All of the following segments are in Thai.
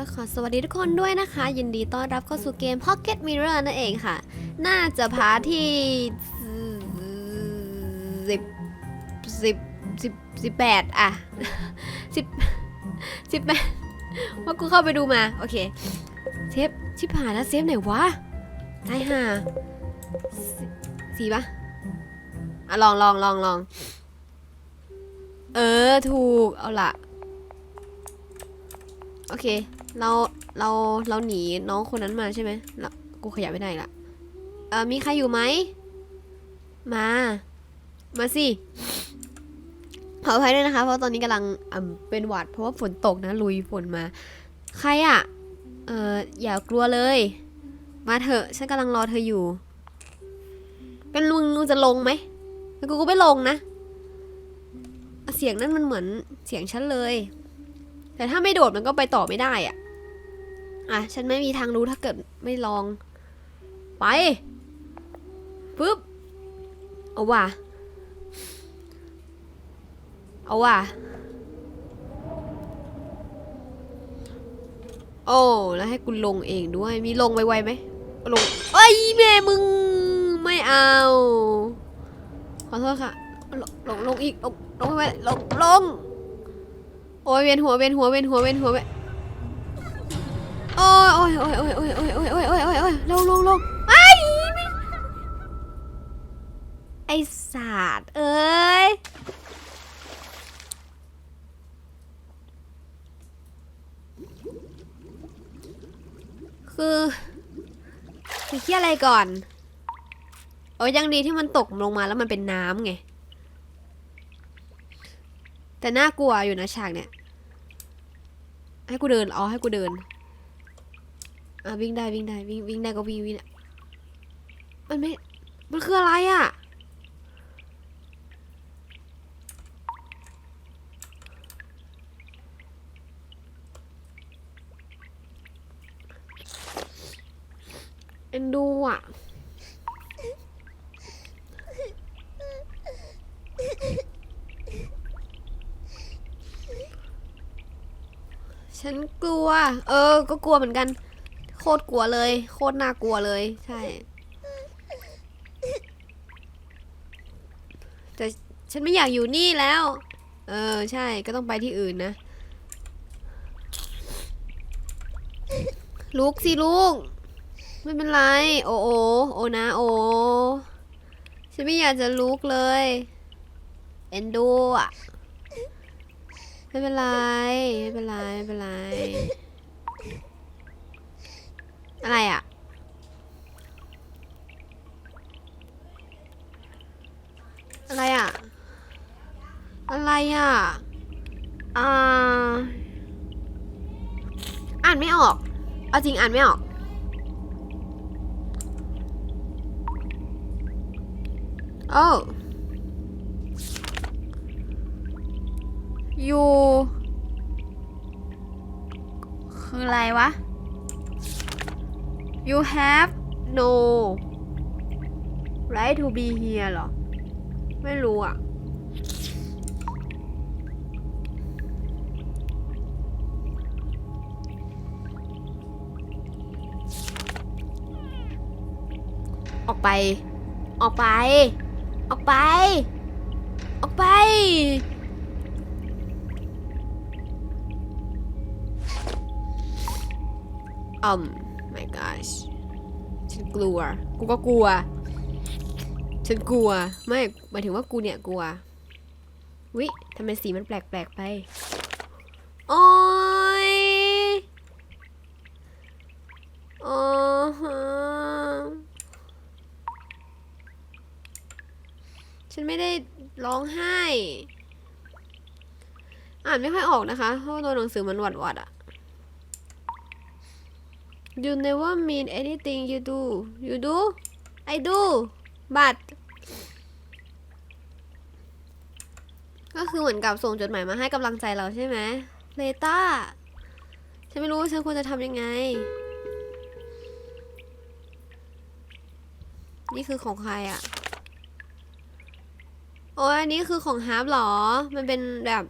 ก็ขอสวัสดีทุกคนด้วยนะคะ ยินดีต้อนรับเข้าสู่เกม Pocket Mirror นั่นเองค่ะ น่าจะพาที่สิบสิบสิบสิบแปดอะสิบสิบแปดว่ากูเข้าไปดูมา โอเค เซฟชิบหายแล้วเซฟไหนวะตายห่าสีปะอะลองลองลองลองเออ ถูก เอาละโอเค เราเราเราหนีน้องคนนั้นมาใช่ไหมล้วกูขยับไม่ได้ละเออมีใครอยู่ไหม มา มาสิขออภัยด้วยนะคะ เพราะตอนนี้กำลังอ่ำเป็นหวัดเพราะว่าฝนตกนะ ลุยฝนมา ใครอะ่ะ เอออย่ากลัวเลย มาเถอะ ฉันกำลังรอเธออยู่ เป็นลุงลุงจะลงไหมกูก็ไม่ลงนะ เสียงนั้นมันเหมือนเสียงฉันเลย แต่ถ้าไม่โดดมันก็ไปต่อไม่ได้อะ อะ ฉันไม่มีทางรู้ถ้าเกิดไม่ลอง ไปปึ๊บเอาว่ะ เอาว่ะ โอ้ แล้วให้กูลงเองด้วย มีลงไวๆไหม ลงเอ้ยแม่มึง ไม่เอา ขอโทษค่ะลงลงลงอีก ลงลงไปลงลง โอ้ยเวียนหัวเวียนหัวเวียนหัวเวียนหัวเวียน โอ้ยโอ้ยโอ้ยโอ้ยโอ้ยโอ้ยโอ้ยโอ้ยโอ้ยโอ้ยโอ้ยลงลงลงไอ้ไอศาสตร์เอ้ยคือคือคิดอะไรก่อนโอ้ยยังดีที่มันตกลงมาแล้วมันเป็นน้ำไง แต่น่ากลัวอยู่นะฉากเนี่ย ให้กูเดินอ๋อให้กูเดิน อะวิ่งได้วิ่งได้วิ่งวิ่งได้ก็วิ่งวิ่งมันไม่มันคืออะไรอะเอ็นดูอะฉันกลัว เออ ก็กลัวเหมือนกัน โคตรกลัวเลย โคตรน่ากลัวเลย ใช่ แต่ฉันไม่อยากอยู่นี่แล้ว เออ ใช่ ก็ต้องไปที่อื่นนะลุกสิลูก ไม่เป็นไร โอโอ โอนะ โอ ฉันไม่อยากจะลุกเลย เอ็นดูอะ ไม่เป็นไร ไม่เป็นไร ไม่เป็นไร อะไรอะ อะไรอะ อะไรอะ อ่า อ่านไม่ออก เอาจริงอ่านไม่ออก โอ้ยูคืออะไรวะ you have no right to be here หรอ ไม่รู้อะ ออกไป ออกไป ออกไป ออกไปอืม my gosh ฉันกลัว กูก็กลัว ฉันกลัว ไม่หมายถึงว่ากูเนี่ยกลัว วิทำไมสีมันแปลกๆไป โอ้ยโอ้ฮะฉันไม่ได้ร้องไห้ อ่านไม่ค่อยออกนะคะ เพราะว่าตัวหนังสือมันหวัดๆอะ You never mean anything you do you do I do but ก็คือเหมือนกับส่งจดหมายมาให้กำลังใจเราใช่ไหมเลต้า ฉันไม่รู้ว่าฉันควรจะทำยังไง นี่คือของใครอะ่ะ โอ้ยอันนี้คือของฮาร์ปหรอ มันเป็นแบบ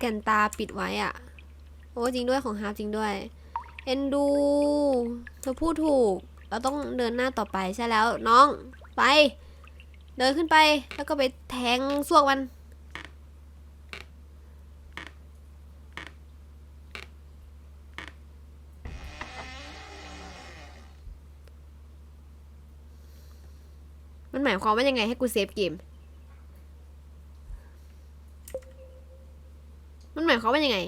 แก่นตาปิดไว้อะ่ะ โอ้จริงด้วยของฮาร์ปจริงด้วย เอ็นดูเธอพูดถูก เราต้องเดินหน้าต่อไปใช่แล้วน้องไป เดินขึ้นไปแล้วก็ไปแทงซวกมันมันหมายความว่ายังไงให้กูเซฟเกม มันหมายความว่ายังไง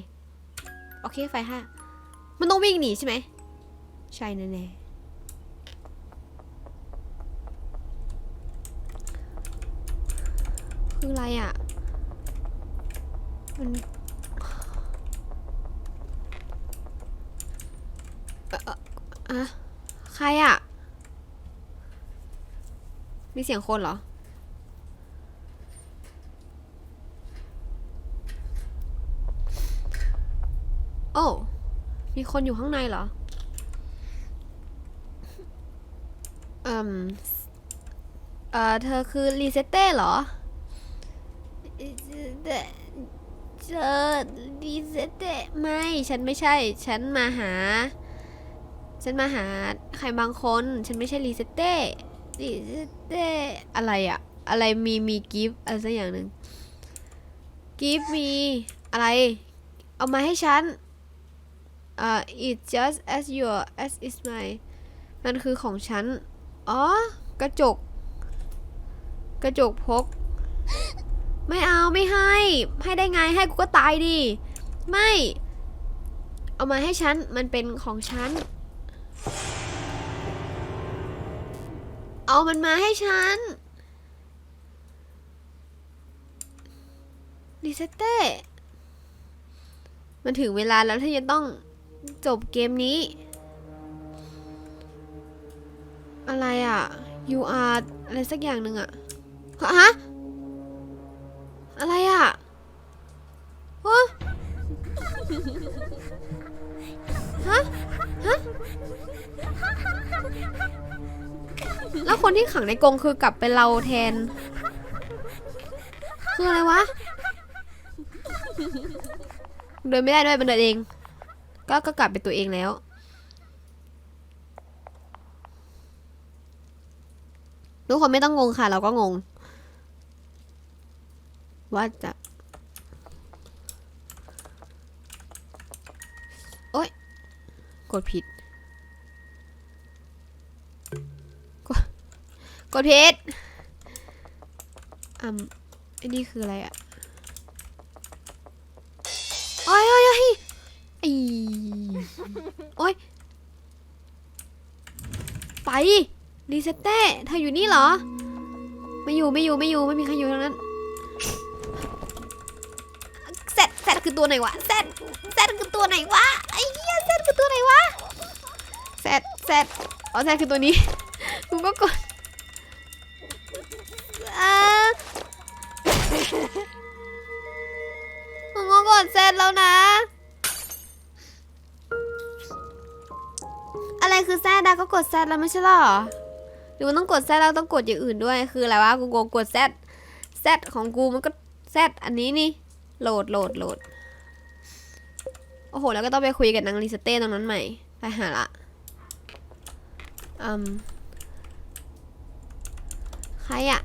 โอเค ไฟห้า มันต้องวิ่งหนีใช่ไหม ใช่แน่ๆคืออะไรอะ มันเอ่ออะใครอะ มีเสียงคนเหรอโอ้ มีคนอยู่ข้างในเหรอ เอ่มเอ่อ เธอคือรีเซเต้เหรอ เจอรีเซเต้ไม่ ฉันไม่ใช่ ฉันมาหา ฉันมาหาใครบางคน ฉันไม่ใช่รีเซเต้รีเซเต้อะไรอะอะไรมีมีกิฟอะไรสักอย่างหนึ่งกิฟมีอะไร เอามาให้ฉัน อ่า it just as your as is my มันคือของฉัน อ๋อ กระจก กระจกพก ไม่เอาไม่ให้ ให้ได้ไงให้กูก็ตายดิ ไม่ เอามาให้ฉัน มันเป็นของฉัน เอามันมาให้ฉันรีเซเต้ มันถึงเวลาแล้วที่จะต้อง จบเกมนี้ อะไรอะ you are อะไรสักอย่างหนึ่งอะ่ะฮะอะไรอะฮะฮะฮะแล้วคนที่ขังในกรงคือกลับเป็นเราแทน คืออะไรวะ เดินไม่ได้ด้วยมันเดินเอง ก็ก็กลับเป็นตัวเองแล้ว ทุกคนไม่ต้องงงค่ะ เราก็งง ว่าจะโอ๊ย กดผิด กดกดผิดอืมอันนี้คืออะไรอะโอ้ยโอ้ยโอีโอ้ย ไปรีเซ็ตเต้เธออยู่นี่เหรอ ไม่อยู่ไม่อยู่ไม่อยู่ไม่มีใครอยู่ทั้งนั้นแซดแซดคือตัวไหนวะแซดแซดคือตัวไหนวะไอ้เหี้ยแซดคือตัวไหนวะแซดแซดอ๋อแซดคือตัวนี้กูก็กดอ่ากูก็กดแซดแล้วนะ คือแซดอะก็กดแซดแล้วไม่ใช่หรอหรือมันต้องกดแซดแล้วต้องกดอย่างอื่นด้วย คืออะไรวะ กูงงกดแซดแซดของกูมันก็แซดอันนี้นี่ โหลดโหลดโหลด โอ้โห แล้วก็ต้องไปคุยกับนางลิสเต้ตรงนั้นใหม่ ไปหาละอืมใครอะ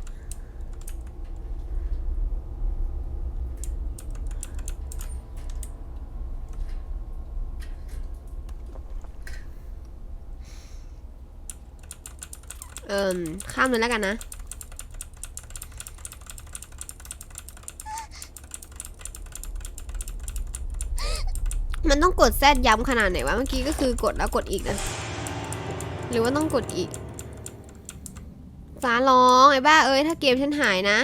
เอิมข้ามเลยแล้วกันนะ มันต้องกดแซดย้ำขนาดไหนวะ เมื่อกี้ก็คือกดแล้วกดอีกนะ หรือว่าต้องกดอีก ฟ้าร้องไอ้บ้าเอ้ยถ้าเกมฉันหายนะ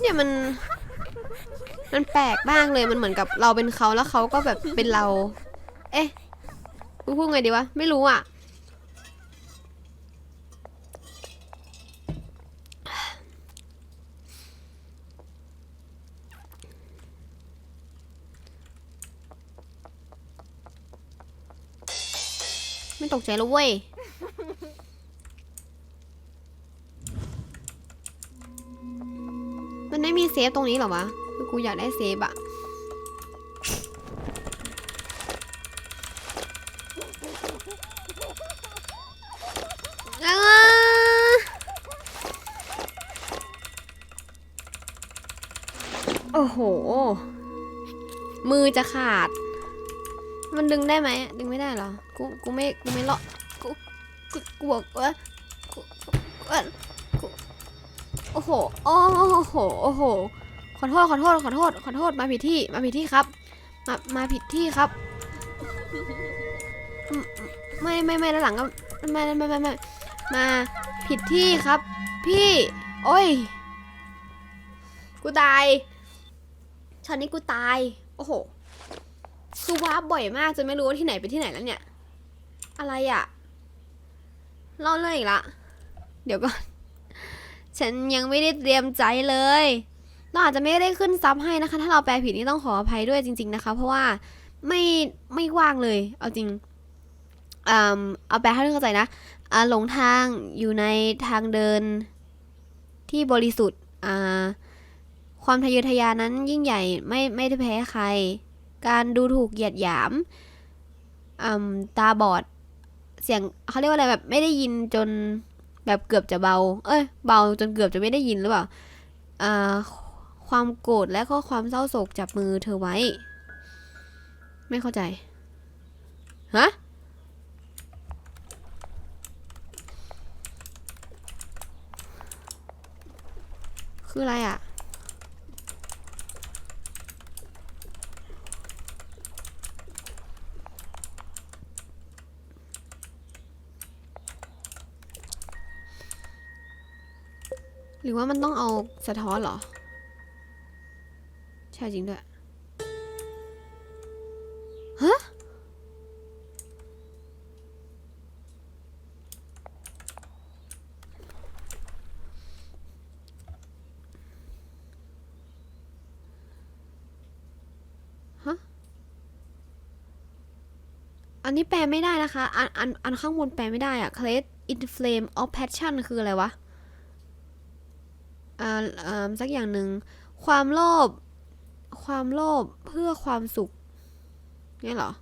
เนี่ยมัน มันแปลกบ้างเลยมันเหมือนกับเราเป็นเขาแล้วเขาก็แบบเป็นเรา เอ๊ะกูพูดไงดีวะ ไม่รู้อะ ไม่ตกใจแล้วเว้ย ไม่มีเซฟตรงนี้หรอวะ คือกูอยากได้เซฟอะโอ้โห มือจะขาด มันดึงได้ไหม ดึงไม่ได้เหรอ กู กูไม่ กูไม่เลาะ กู กูกูบอกว่ากูกูกู โอ้โหโอ้โห โอ้โห ขอโทษ ขอโทษ ขอโทษ ขอโทษ มาผิดที่ มาผิดที่ครับ มา มาผิดที่ครับ ไม่ไม่ไม่ด้านหลังก็ไม่ไม่ไม่ไม่มาผิดที่ครับ พี่ โอ้ย กูตายช็อตนี้กูตาย โอ้โห คือวาบ่อยมากจนไม่รู้ว่าที่ไหนเป็นที่ไหนแล้วเนี่ย อะไรอะเล่าเรื่องอีกละ เดี๋ยวก่อน ฉันยังไม่ได้เตรียมใจเลยเราอาจจะไม่ได้ขึ้นซับให้นะคะ ถ้าเราแปลผิดนี่ต้องขออภัยด้วยจริง ๆนะคะ เพราะว่าไม่ไม่ว่างเลย เอาจริงอืมเอาแปลให้เข้าใจนะอ่าหลงทางอยู่ในทางเดินที่บริสุทธิ์อ่าความทะเยอทะยานนั้นยิ่งใหญ่ไม่ไม่ได้แพ้ใคร การดูถูกเหยียดหยามอืมตาบอดเสียงเขาเรียกว่าอะไรแบบไม่ได้ยินจน แบบเกือบจะเบา เอ้ย เบาจนเกือบจะไม่ได้ยินหรือเปล่าอ่าความโกรธและก็ความเศร้าโศกจับมือเธอไว้ ไม่เข้าใจ ฮะ คืออะไรอะ รือว่ามันต้องเอาสะท้อนเหรอ ใช่จริงด้วยฮะฮะอันนี้แปลไม่ได้นะคะ อัน อัน อันข้างบนแปลไม่ได้อะ Create in flame of passion คืออะไรวะ สักอย่างหนึ่งความโลภความโลภเพื่อความสุขเนี่ยเหรอ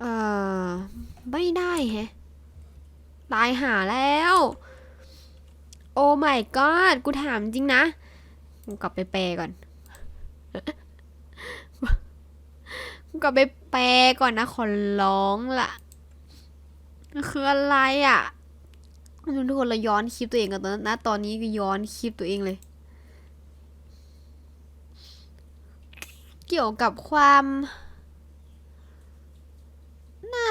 เออไม่ได้แฮะตายหาแล้ว โอ้ my god กูถามจริงนะ กูกลับไปแปลก่อน กูกลับไปแปลก่อนนะ ขอร้องล่ะ คืออะไรอะทุกคนเราย้อนคลิปตัวเองกันตอนนั้นนะตอนนี้ก็ย้อนคลิปตัวเองเลย เกี่ยวกับความน่า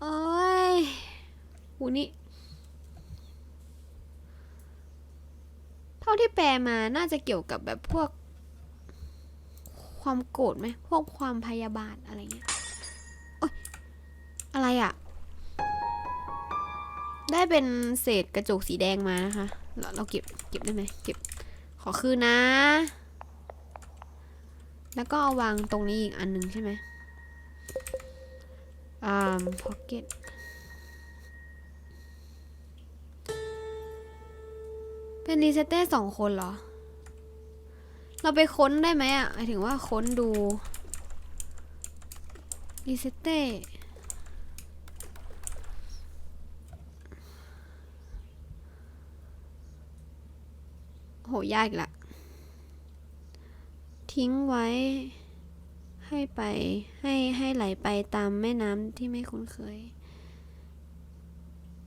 เอ้ยหูนี่เท่าที่แปลมาน่าจะเกี่ยวกับแบบพวก ความโกรธไหมพวกความพยาบาทอะไรเงี้ยโอ๊ยอะไรอะ ได้เป็นเศษกระจกสีแดงมานะคะ เราเราเก็บเก็บได้ไหมเก็บขอคืนนะ แล้วก็เอาวางตรงนี้อีกอันหนึ่งใช่ไหมอ่าพ็อกเก็ตเป็นรีเซตเต้สองคนเหรอ เราไปค้นได้ไหมอะหมายถึงว่าค้นดูรีเซตเต้ โหยากละ ทิ้งไว้ ให้ไป ให้ให้ไหลไปตามแม่น้ำที่ไม่คุ้นเคย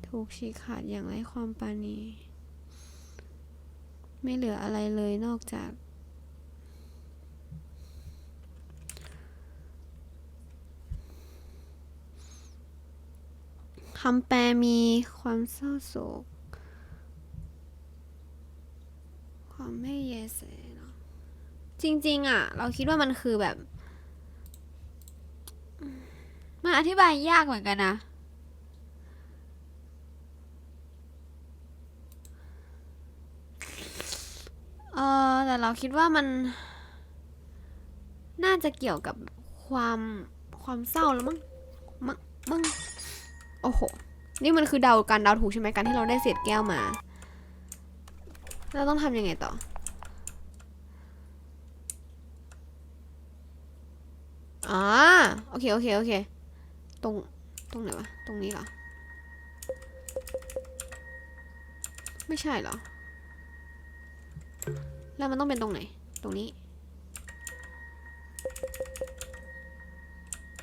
ถูกฉีกขาดอย่างไร้ความปราณีไม่เหลืออะไรเลยนอกจาก คำแปลมีความเศร้าโศก ความไม่แยแสเนาะจริง ๆ อะ เราคิดว่ามันคือแบบ มันอธิบายยากเหมือนกันนะ เออแต่เราคิดว่ามัน น่าจะเกี่ยวกับความความเศร้าแล้วมั้งมั้งมั้งโอ้โห นี่มันคือเดาการเดาถูกใช่ไหมการที่เราได้เศษแก้วมา เราต้องทำยังไงต่อ อ่าโอเค โอเค โอเค ตรง ตรงไหนวะ ตรงนี้เหรอ ไม่ใช่เหรอ แล้วมันต้องเป็นตรงไหน ตรงนี้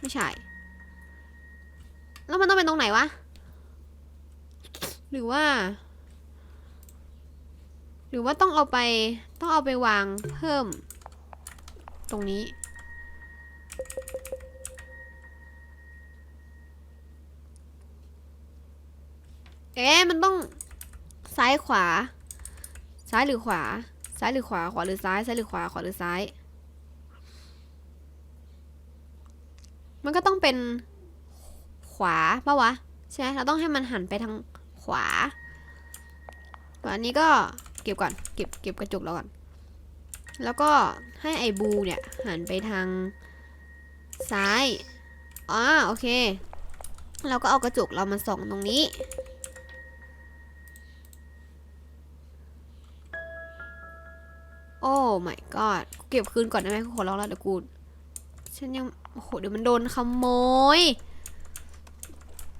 ไม่ใช่ แล้วมันต้องเป็นตรงไหนวะ หรือว่า หรือว่าต้องเอาไปต้องเอาไปวางเพิ่ม ตรงนี้ เอ๊ะมันต้องซ้ายขวา ซ้ายหรือขวา ซ้ายหรือขวา ขวาหรือซ้าย ซ้ายหรือขวา ขวาหรือซ้าย มันก็ต้องเป็นขวาปะวะ ใช่ไหมเราต้องให้มันหันไปทางขวาตอนนี้ก็ เก็บก่อน เก็บเก็บกระจกเราก่อน แล้วก็ให้ไอ้บูเนี่ยหันไปทางซ้ายอ๋อโอเค เราก็เอากระจกเรามาส่องตรงนี้โอ้ my god กูเก็บคืนก่อนได้ไหมกูขอร้องแล้วเดี๋ยวกู ฉันยัง โอ้โห เดี๋ยวมันโดนขโมย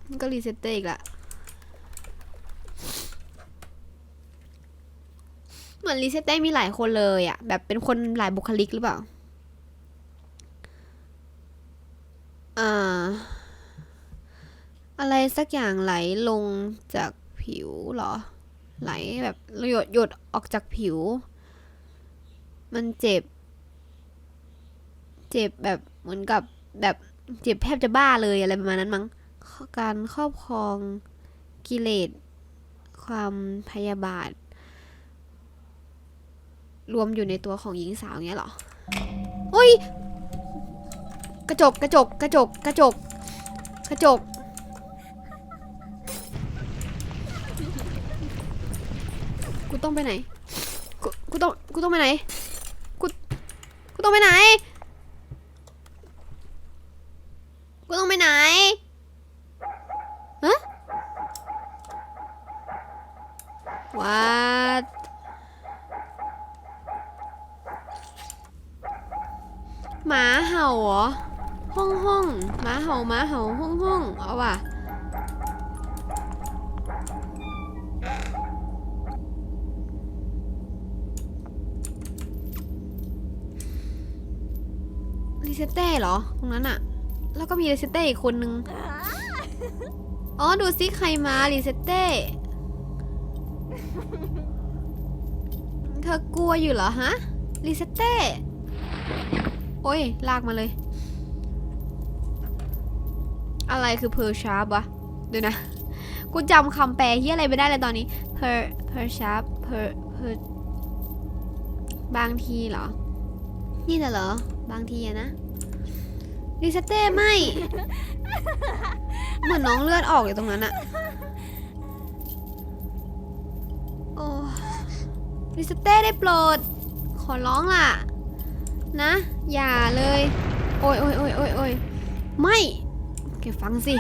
มันก็รีเซ็ตเตอร์อีกละ เห มือนรีเซ็ตเต้มีหลายคนเลยอะแบบเป็นคนหลายบุคลิกหรือเปล่าอ่าอะไรสักอย่างไหลลงจากผิวเหรอ ไหลแบบหยดหยดออกจากผิว มันเจ็บ เจ็บแบบเหมือนกับแบบเจ็บแทบจะบ้าเลยอะไรประมาณนั้นมั้งการครอบครองกิเลสความพยาบาท รวมอยู่ในตัวของหญิงสาวเงี้ยหรอโอ้ยกระจกกระจกกระจกกระจกกระจก กูต้องไปไหน กูกูต้องกูต้องไปไหน กูกูต้องไปไหน กูต้องไปไหนฮะ what หมาเห่าเหรอห้องห้องหมาเห่าหมาเห่าห้องห้องเอาว่ะรีเซเต้เหรอ ตรงนั้นอะแล้วก็มีรีเซเต้อีกคนนึง อ๋อ ดูซิใครมารีเซเต้เธอกลัวอยู่เหรอฮะรีเซเต้ โอ้ย ลากมาเลย อะไรคือเพอร์ชาร์ปวะเดี๋ยวนะ กูจำคำแปลที่อะไรไม่ได้เลยตอนนี้เพอร์เพอร์ชาร์ปเพอร์เพอร์บางทีเหรอ นี่น่เหรอ บางทีอะนะรีเซตเต้ไม่ เหมือนน้องเลือดออกอยู่ตรงนั้นอะโอ้รีเซตเต้ได้โปรด ขอร้องล่ะ นะ อย่าเลย โอ้ยโอ้ยโอ้ยโอ้ยโอ้ยไม่แกฟังสิ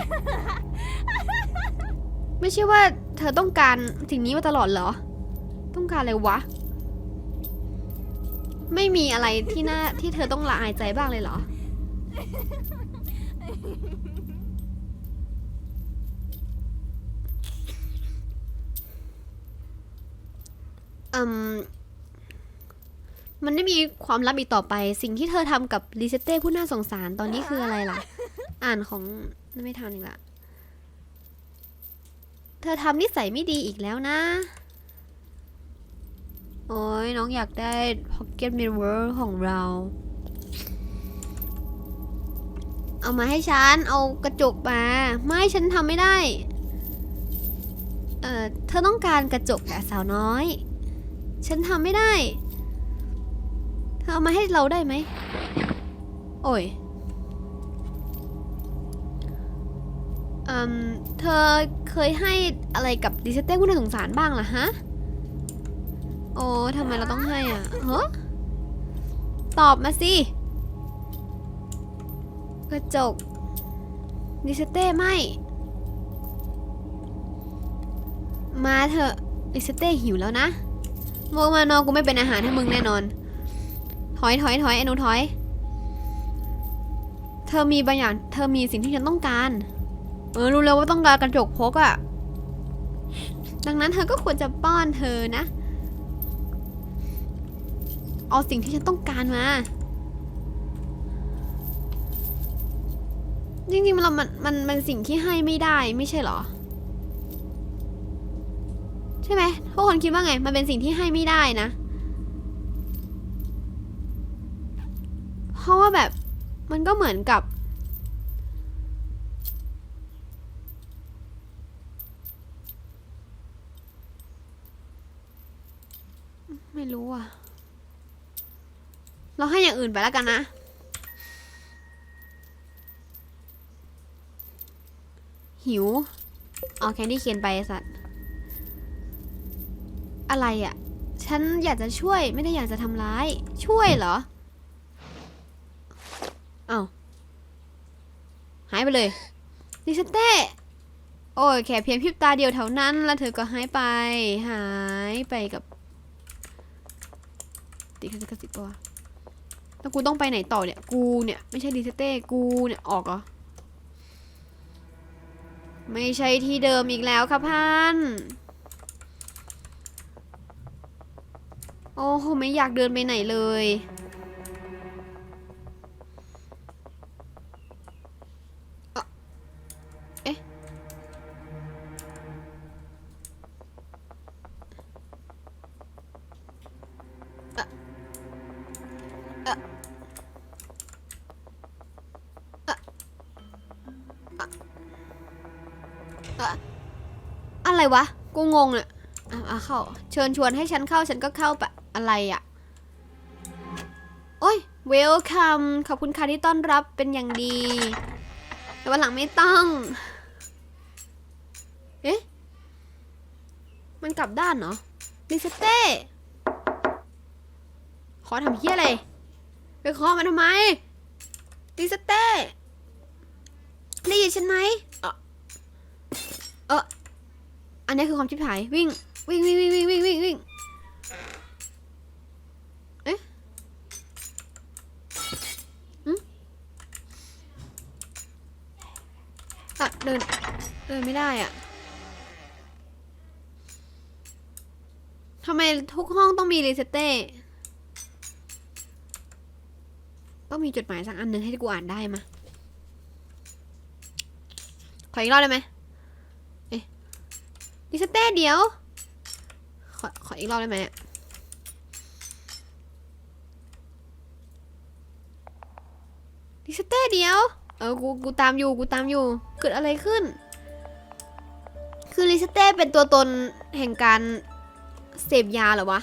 ไม่ใช่ว่าเธอต้องการสิ่งนี้มาตลอดเหรอ ต้องการอะไรวะ ไม่มีอะไรที่น่าที่เธอต้องละอายใจบ้างเลยเหรอ อืม มันไม่มีความลับอีกต่อไป สิ่งที่เธอทำกับลิเซเต้ผู้น่าสงสารตอนนี้คืออะไรล่ะ อ่านของไม่ทันอีกละ เธอทำนิสัยไม่ดีอีกแล้วนะ โอ้ยน้องอยากได้ Pocket Mirror ของเรา เอามาให้ฉัน เอากระจกมา ไม่ฉันทำไม่ได้ เอ่อ เธอต้องการกระจกแหละสาวน้อย ฉันทำไม่ได้ เธอเอามาให้เราได้ไหม โอ้ยอืมเธอเคยให้อะไรกับดิสเต้ผู้น่าสงสารบ้างล่ะฮะ โอ้ทำไมเราต้องให้อะเฮ้ตอบมาสิ กระจก ดิสเต้ไม่ มาเถอะลิสเต้หิวแล้วนะโมมานอกูไม่เป็นอาหารให้มึงแน่นอน ถอยถอยถอยไอ้หนูถอย เธอมีบางอย่าง เธอมีสิ่งที่ฉันต้องการ เออรู้แล้วว่าต้องการกระจกพกอะดังนั้นเธอก็ควรจะป้อนเธอนะ เอาสิ่งที่ฉันต้องการมาจริงๆมันเรามันมันมันสิ่งที่ให้ไม่ได้ไม่ใช่เหรอ ใช่ไหมทุกคนคิดว่าไง มันเป็นสิ่งที่ให้ไม่ได้นะ เพราะว่าแบบมันก็เหมือนกับ ไม่รู้อะ เราให้อย่างอื่นไปแล้วกันนะ หิวเอาแคนดี้เคียนไปสัตว์ อะไรอะ่ะ ฉันอยากจะช่วยไม่ได้อยากจะทำร้าย ช่วยเหรอ อา้าหายไปเลยลิซเต้โอ้ยแค่เพียงพริบตาเดียวเท่านั้น แล้วเธอก็หายไป หายไปกับติดคาสิกตัวะแล้วกูต้องไปไหนต่อเนี่ย กูเนี่ย ไม่ใช่ลิซเต้กูเนี่ยออกเหรอ ไม่ใช่ที่เดิมอีกแล้วครับพันโอ้โหไม่อยากเดินไปไหนเลย อ่อะไรวะ กูงงเนี่ยอะอะเข้า เชิญชวนให้ฉันเข้าฉันก็เข้าไปอะไรอะ่ะโอ้ยเวลคัมขอบคุณค่ะที่ต้อนรับเป็นอย่างดี แต่วันหลังไม่ต้อง เอ๊ะ มันกลับด้านเหรอลิซเต้ ขอทำเฮี้ยอะไร ไปขอมันทำไมลิซเต้ ได้ยินฉันไหม เอออันนี้คือความชิบหาย วิ่ง วิ่งวิ่งวิ่งวิ่งวิ่งวิ่งวิ่งเอ๊ะอืมอะเดิน เดินไม่ได้อะทำไมทุกห้องต้องมีรีเซตเต้ต้องมีจดหมายสักอันหนึ่งให้กูอ่านได้มาขออีกรอบได้ไหม ดิสเต้เดี๋ยว ขอขออีกรอบได้ไหมดิสเต้เดี๋ยว เออ กู กูตามอยู่ กูตามอยู่ เกิดอะไรขึ้น คือลิสเต้เป็นตัวตนแห่งการเสพยาเหรอวะ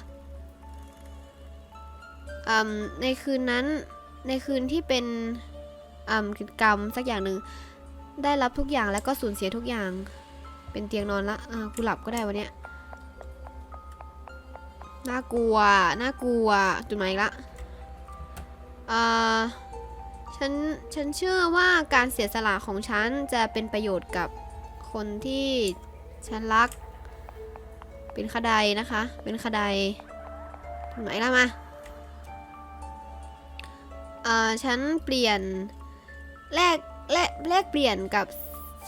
อืมในคืนนั้น ในคืนที่เป็นอืมกิจกรรมสักอย่างหนึ่ง ได้รับทุกอย่างแล้วก็สูญเสียทุกอย่าง เป็นเตียงนอนละอ่ากูหลับก็ได้วันเนี้ยน่ากลัว น่ากลัว จุดหมายอีกละอ่าฉัน ฉันเชื่อว่าการเสียสละของฉันจะเป็นประโยชน์กับคนที่ฉันรัก เป็นคดายนะคะ เป็นคดายจุดหมายละมาอ่าฉันเปลี่ยนแลกแลกแลกเปลี่ยนกับ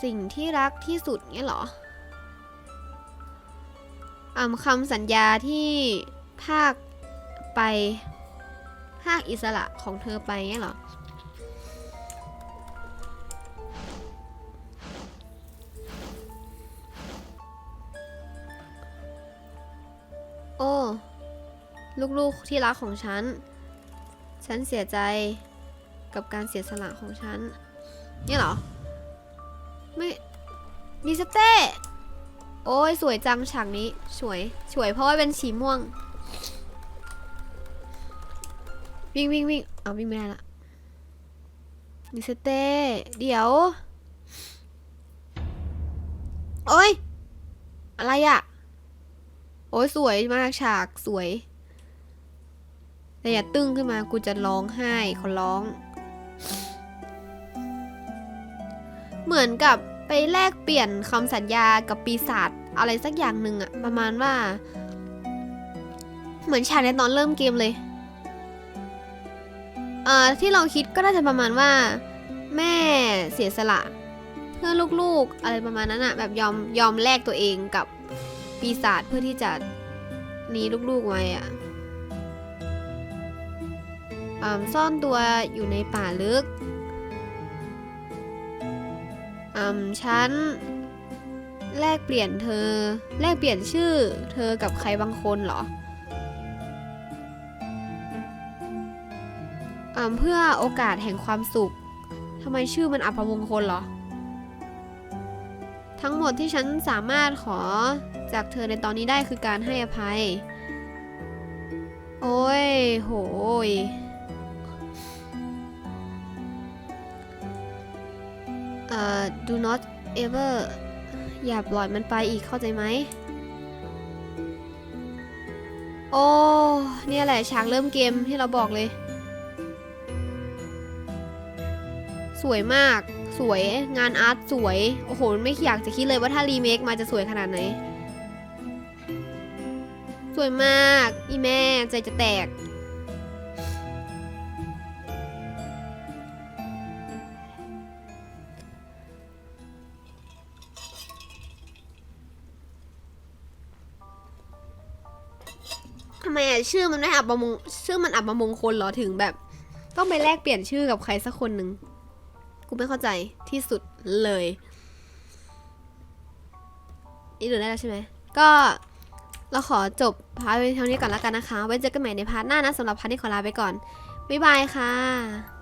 สิ่งที่รักที่สุดเงี้ยเหรออ่าคำสัญญาที่ภาคไปภาคอิสระของเธอไปเงี้ยเหรอโอ้ลูกๆที่รักของฉัน ฉันเสียใจกับการเสียสละของฉันเนี่ยเหรอ ไม่ดิสเต้ โอ้ยสวยจังฉากนี้สวยสวยเพราะว่าเป็นสีม่วง วิ่งวิ่งวิ่งเอาวิ่งไม่ได้ละดิสเต้ เดี๋ยว โอ้ย อะไรอะโอ้ยสวยมากฉากสวย แต่อย่าตึ้งขึ้นมากูจะร้องไห้ขอร้อง เหมือนกับ ไปแลกเปลี่ยนคำสัญญากับปีศาจอะไรสักอย่างหนึ่งอะประมาณว่า เหมือนฉากในตอนเริ่มเกมเลยเอ่อที่เราคิดก็น่าจะประมาณว่า แม่เสียสละ เพื่อลูกๆอะไรประมาณนั้นอะแบบยอมยอมแลกตัวเองกับปีศาจเพื่อที่จะหนีลูกๆไว้อะซ่อนตัวอยู่ในป่าลึก อ่าฉันแลกเปลี่ยนเธอ แลกเปลี่ยนชื่อ เธอกับใครบางคนเหรออ่าเพื่อโอกาสแห่งความสุขทำไมชื่อมันอัปมงคลเหรอ ทั้งหมดที่ฉันสามารถขอจากเธอในตอนนี้ได้คือการให้อภัย โอ้ย โหย อ่อ do not ever อย่าปล่อยมันไปอีกเข้าใจไหม โอ้เนี่ยแหละฉากเริ่มเกมที่เราบอกเลย สวยมากสวยงานอาร์ตสวย โอ้โห ไม่อยากจะคิดเลยว่าถ้ารีเมคมาจะสวยขนาดไหน สวยมาก อีแม่ใจจะแตก มอะชื่อมันไม่อับประมงชื่อมันอับประมงคนเหรอถึงแบบ ต้องไปแลกเปลี่ยนชื่อกับใครสักคนหนึ่งกูไม่เข้าใจที่สุดเลยนี่ดูได้แล้วใช่ไหมก็เราขอจบพาร์ทเท่านี้ก่อนแล้วกันนะคะ ไว้เจอกันใหม่ในพาร์ทหน้านะสำหรับพาร์ทนี้ขอลาไปก่อน บ๊ายบายค่ะ